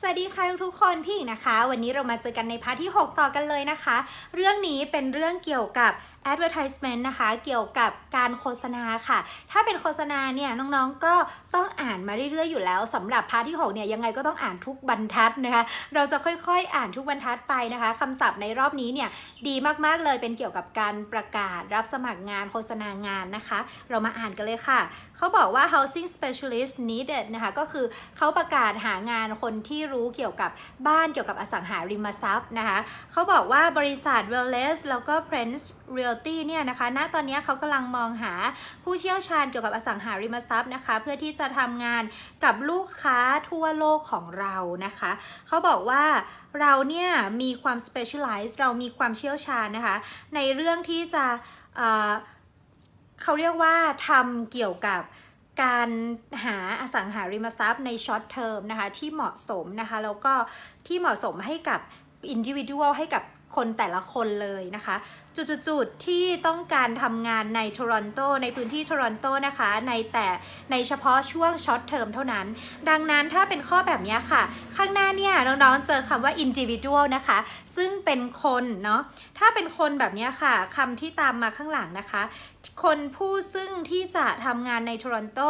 สวัสดีค่ะทุกคนพี่หญิงนะคะ วันนี้เรามาเจอกันในพาร์ทที่ 6 ต่อกันเลยนะคะ เรื่องนี้เป็นเรื่องเกี่ยวกับ advertisement นะคะ เกี่ยวกับการโฆษณาค่ะ ถ้าเป็นโฆษณาเนี่ยน้องๆก็ต้องอ่านมาเรื่อยๆอยู่แล้วสำหรับพาร์ทที่6เนี่ยยังไงก็ต้องอ่านทุกบรรทัดนะคะ เราจะค่อยๆ อ่านทุกบรรทัดไปนะคะคำศัพท์ในรอบนี้เนี่ยดีมากๆเลยเป็นเกี่ยวกับการประกาศรับสมัครงานโฆษณางานนะคะ เรามาอ่านกันเลยค่ะ เขาบอกว่า housing specialist needed นะคะก็คือเขาประกาศหางานคนที่รู้เกี่ยวกับบ้านเกี่ยวกับอสังหาริมทรัพย์นะคะเขาบอกว่าบริษัท Wellness แล้วก็ Prince real Realty เนี่ยนะคะ ณ ตอนนี้เขากำลังมองหาผู้เชี่ยวชาญเกี่ยวกับอสังหาริมทรัพย์นะคะ เพื่อที่จะทำงานกับลูกค้าทั่วโลกของเรานะคะ เขาบอกว่าเราเนี่ยมีความ specialize เรามีความเชี่ยวชาญนะคะ ในเรื่องที่จะเเขาเรียกว่าทำเกี่ยวกับการหาอสังหาริมทรัพย์ในช็อตเทอมนะคะที่เหมาะสมนะคะ แล้วก็ที่เหมาะสมให้กับ individual ให้กับ คนแต่ละคนเลยนะคะ จุดๆที่ต้องการทำงานในโทรอนโตในพื้นที่โทรอนโตนะคะในแต่ในเฉพาะช่วงช็อตเทอมเท่านั้น ดังนั้นถ้าเป็นข้อแบบนี้ค่ะ ข้างหน้าเนี่ยน้องๆเจอคำว่า individual นะคะ ซึ่งเป็นคนเนาะถ้าเป็นคนแบบนี้ค่ะคำที่ตามมาข้างหลังนะคะ คนผู้ซึ่งที่จะทำงานในโทรอนโต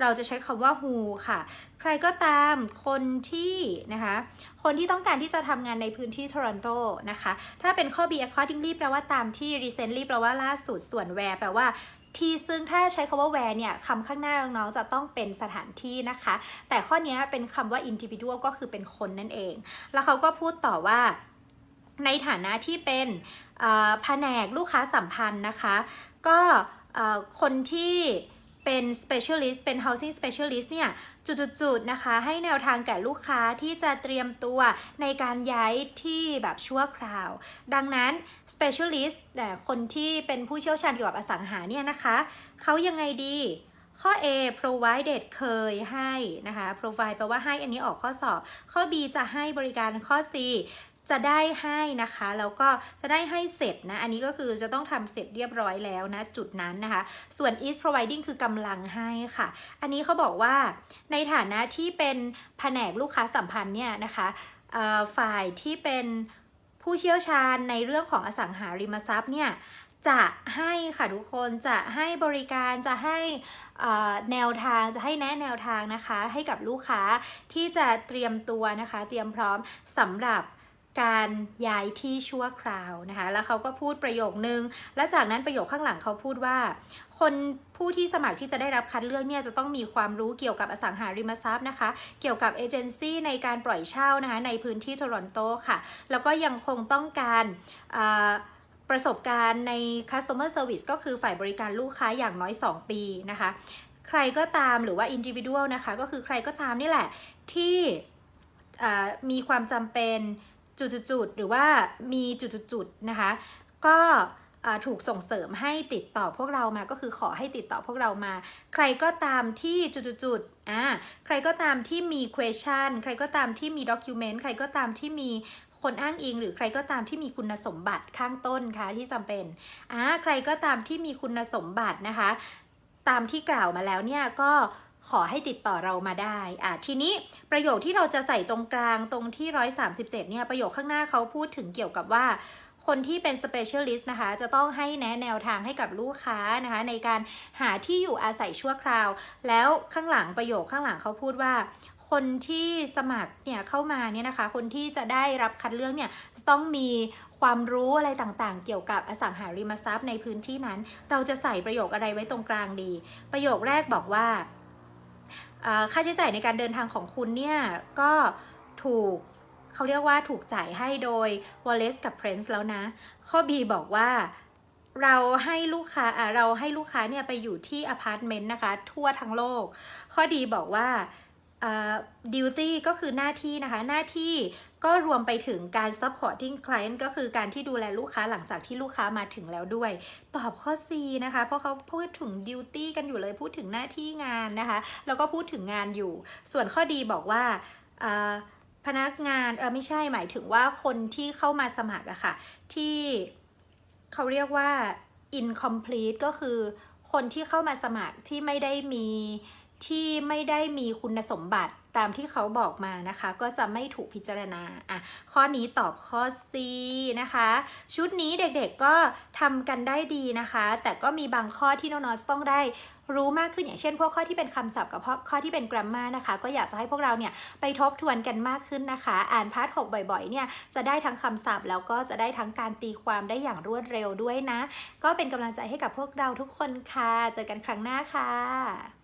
เราจะใช้คำว่า who ค่ะใครก็ตามคนที่นะคะ คนที่ต้องการที่จะทำงานในพื้นที่โทรอนโตนะคะถ้าเป็นข้อ B accordingly แปลว่าตามที่ recently แปลว่าล่าสุดส่วน where แปลว่าที่ซึ่งถ้าใช้คำว่า where เนี่ยคำข้างหน้าน้องๆจะต้องเป็นสถานที่นะคะ แต่ข้อนี้เป็นคำว่า individual ก็คือเป็นคนนั่นเอง แล้วเขาก็พูดต่อว่าในฐานะที่เป็นแผนกลูกค้าสัมพันธ์นะคะ ก็คนที่ เป็น specialist เป็น housing specialist เนี่ย จุดๆ ๆ นะคะ ให้แนวทางแก่ลูกค้าที่จะเตรียมตัวในการย้ายที่แบบชั่วคราว ดังนั้น specialist แต่คนที่เป็นผู้เชี่ยวชาญเกี่ยวกับอสังหาเนี่ยนะคะ เขายังไงดี ข้อ A provided เคยให้นะคะ provide แปลว่าให้อันนี้ออกข้อสอบ ข้อ B จะให้บริการข้อ C จะได้ให้นะคะแล้วก็จะได้ให้เสร็จนะอันนี้ก็คือจะต้องทำเสร็จเรียบร้อยแล้วนะจุดนั้นนะคะ ส่วน is providing คือกำลังให้ค่ะ อันนี้เขาบอกว่าในฐานะที่เป็นแผนกลูกค้าสัมพันธ์เนี่ยนะคะฝ่ายที่เป็นผู้เชี่ยวชาญในเรื่องของอสังหาริมทรัพย์เนี่ยจะให้ค่ะทุกคนจะให้บริการจะให้แนวทางจะให้แนะแนวทางนะคะ ให้กับลูกค้าที่จะเตรียมตัวนะคะ เตรียมพร้อมสำหรับ การย้ายที่ชั่วคราวนะคะ แล้วเขาก็พูดประโยคนึง และจากนั้นประโยคข้างหลังเขาพูดว่า คนผู้ที่สมัครที่จะได้รับคัดเลือกเนี่ยจะต้องมีความรู้เกี่ยวกับอสังหาริมทรัพย์นะคะ เกี่ยวกับเอเจนซี่ในการปล่อยเช่านะคะในพื้นที่โทรอนโตค่ะ แล้วก็ยังคงต้องการประสบการณ์ใน customer service ก็คือฝ่ายบริการลูกค้าอย่างน้อย 2 ปีนะคะ ใครก็ตามหรือว่า individual นะคะ ก็คือใครก็ตามนี่แหละที่มีความจำเป็น จุดๆหรือว่ามีจุดๆนะคะ ก็ถูกส่งเสริมให้ติดต่อพวกเรามาก็คือขอให้ติดต่อพวกเรามา ใครก็ตามที่จุดๆๆอ่าใครก็ตามที่มี question ใครก็ตามที่มี document ใครก็ตามที่มีคนอ้างอิง หรือใครก็ตามที่มีคุณสมบัติข้างต้นค่ะที่จำเป็นอ่าใครก็ตามที่มีคุณสมบัตินะคะ ตามที่กล่าวมาแล้วเนี่ยก็ ขอให้ติดต่อเรามาได้อะทีนี้ประโยคที่เราจะใส่ตรงกลางตรงที่ 137 เนี่ย ประโยคข้างหน้าเขาพูดถึงเกี่ยวกับว่า คนที่เป็น specialist นะคะ จะต้องให้แนะแนวทางให้กับลูกค้านะคะ ในการหาที่อยู่อาศัยชั่วคราว แล้วข้างหลังประโยคข้างหลังเขาพูดว่าคนที่สมัครเนี่ยเข้ามาเนี่ยนะคะ คนที่จะได้รับคัดเลือกเนี่ยจะต้องมีความรู้อะไรต่างๆ เกี่ยวกับอสังหาริมทรัพย์ในพื้นที่นั้น เราจะใส่ประโยคอะไรไว้ตรงกลางดี ประโยคแรกบอกว่า ค่าใช้จ่ายในการเดินทางของคุณเนี่ย ก็ถูกเขาเรียกว่าถูกจ่ายให้โดย Wallace กับ Prince แล้วนะ ข้อ B บอกว่าเราให้ลูกค้าเราให้ลูกค้าเนี่ยไปอยู่ที่อพาร์ตเมนต์นะคะ ทั่วทั้งโลก ข้อดีบอกว่า ดิวตี้ก็คือหน้าที่นะคะ หน้าที่ก็รวมไปถึงการ supporting client ก็คือการที่ดูแลลูกค้าหลังจากที่ลูกค้ามาถึงแล้วด้วย ตอบข้อ C นะคะ เพราะเขาพูดถึง duty กันอยู่เลยพูดถึงหน้าที่งานนะคะ แล้วก็พูดถึงงานอยู่ ส่วนข้อดีบอกว่าพนักงานเออไม่ใช่หมายถึงว่าคนที่เข้ามาสมัครอะค่ะ ที่เขาเรียกว่า incomplete ก็คือคนที่เข้ามาสมัครที่ไม่ได้มี ที่ไม่ได้มีคุณสมบัติตามที่เขาบอกมานะคะ ก็จะไม่ถูกพิจารณาอะข้อนี้ตอบข้อ C นะคะ ชุดนี้เด็กๆก็ทำกันได้ดีนะคะ แต่ก็มีบางข้อที่น้องๆต้องได้รู้มากขึ้นอย่างเช่น พวกข้อที่เป็นคำศัพท์กับข้อที่เป็น grammar นะคะ ก็อยากจะให้พวกเราเนี่ยไปทบทวนกันมากขึ้นนะคะ อ่านพาร์ท6บ่อยๆเนี่ยจะได้ทั้งคำศัพท์แล้วก็จะได้ทั้งการตีความได้อย่างรวดเร็วด้วยนะ ก็เป็นกำลังใจให้กับพวกเราทุกคนค่ะ เจอกันครั้งหน้าค่ะ